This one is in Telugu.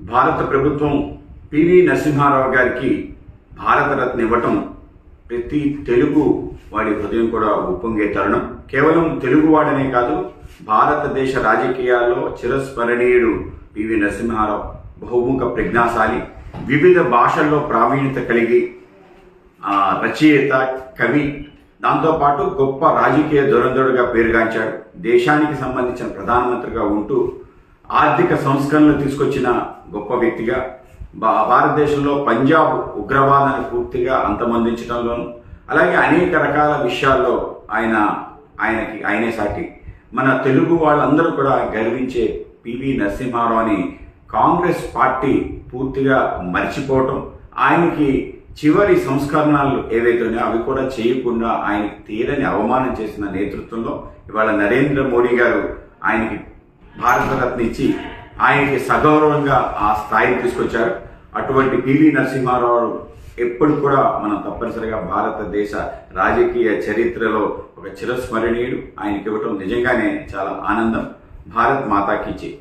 భారత ప్రభుత్వం పివి నరసింహారావు గారికి భారతరత్న ఇవ్వటం ప్రతి తెలుగు వాడి హృదయం కూడా ఉప్పొంగే తరుణం. కేవలం తెలుగువాడనే కాదు భారతదేశ రాజకీయాల్లో చిరస్మరణీయుడు పివి నరసింహారావు బహుముఖ ప్రజ్ఞాశాలి. వివిధ భాషల్లో ప్రావీణ్యత కలిగి రచయిత కవి దాంతోపాటు గొప్ప రాజకీయ దురంధుడుగా పేరుగాంచాడు. దేశానికి సంబంధించిన ప్రధానమంత్రిగా ఉంటూ ఆర్థిక సంస్కరణలు తీసుకొచ్చిన గొప్ప వ్యక్తిగా భారతదేశంలో పంజాబ్ ఉగ్రవాదాన్ని పూర్తిగా అంతమందించడంలోను అలాగే అనేక రకాల విషయాల్లో ఆయన ఆయనకి ఆయనే సాటి. మన తెలుగు వాళ్ళందరూ కూడా గర్వించే పివి నరసింహారావుని కాంగ్రెస్ పార్టీ పూర్తిగా మర్చిపోవటం ఆయనకి చివరి సంస్కరణలు ఏవైతే ఉన్నాయో అవి కూడా చేయకుండా ఆయనకి తీరని అవమానం చేసిన నేతృత్వంలో ఇవాళ నరేంద్ర మోడీ గారు ఆయనకి భారతరత్న ఇచ్చి ఆయనకి సగౌరవంగా ఆ స్థాయికి తీసుకొచ్చారు. అటువంటి పివి నరసింహారావు ఎప్పుడు కూడా మనం తప్పనిసరిగా భారతదేశ రాజకీయ చరిత్రలో ఒక చిరస్మరణీయుడు. ఆయనకి ఇవ్వటం నిజంగానే చాలా ఆనందం. భారత్ మాతాకి జై.